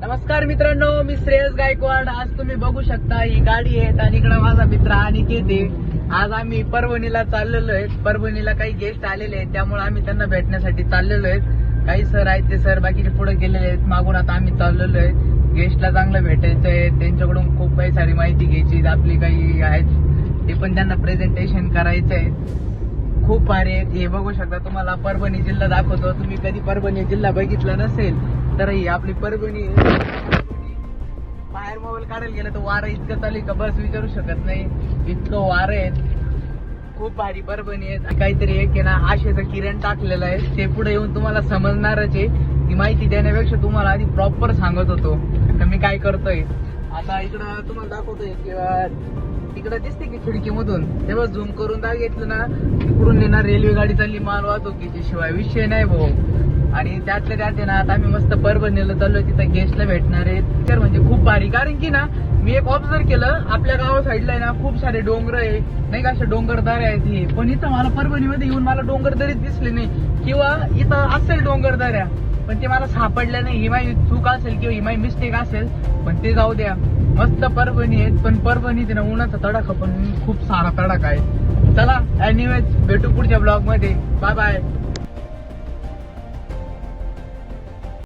नमस्कार मित्रांनो मी श्रेयस गायकवाड. आज तुम्ही बघू शकता ही गाडी आहे आणि इकडे माझा मित्र अनिकेत आहे. आज आम्ही परभणीला चाललेलो आहे. परभणीला काही गेस्ट आलेले आहेत त्यामुळे आम्ही त्यांना भेटण्यासाठी चाललेलो आहेत काही सर आहेत ते सर बाकीचे पुढे गेलेले आहेत. मागून आता आम्ही चाललेलो आहे. गेस्टला चांगलं भेटायचं आहे. त्यांच्याकडून खूप काही सारी माहिती घ्यायची आपली काही आहेत ते पण त्यांना प्रेझेंटेशन करायचं आहे. खूप भारी आहेत. हे बघू शकता तुम्हाला परभणी जिल्हा दाखवतो. तुम्ही कधी परभणी जिल्हा बघितला नसेल तर ही आपली परभणी. आहे. बाहेर मोबाईल काढायला गेलं तर वारं इतकं चालू का बस विचारू शकत नाही. इतकं वारं आहे. खूप भारी परभणी आहेत काहीतरी एक आहे ना आशेचं किरण टाकलेलं आहे. ते पुढे येऊन तुम्हाला समजणारच आहे. ती माहिती देण्यापेक्षा तुम्हाला आधी प्रॉपर सांगत होतो. तर मी काय करतोय? आता इकडं तुम्हाला दाखवतोय किंवा तिकडं दिसते की खिडकीमधून? तेव्हा झूम करून दाग घेतलं ना तिकडून येणार रेल्वे गाडी चालली माल वाहतुकीची शिवाय विषय नाही भाऊ. आणि त्यातल्या त्यात आहे ना आता आम्ही मस्त परभणीला चाललोय तिथं गेस्टला भेटणार. आहेत तर म्हणजे खूप भारी. कारण की ना मी एक ऑब्झर्व केलं आपल्या गावा साईडला आहे ना खूप सारे डोंगर आहे. नाही का अशा डोंगरदऱ्या आहेत हे. पण इथं मला परभणीमध्ये येऊन मला डोंगरदरीच दिसले नाही. किंवा इथं असेल डोंगरदऱ्या पण ते मला सापडल्या नाही. ही माझी चूक असेल किंवा ही माझी मिस्टेक असेल पण ते जाऊ द्या. मस्त परभणी आहेत पण परभणीत ना उन्हाचा तडाखा पण खूप सारा तडाखा आहे. चला एनिवेज भेटू पुढच्या ब्लॉगमध्ये. Bye bye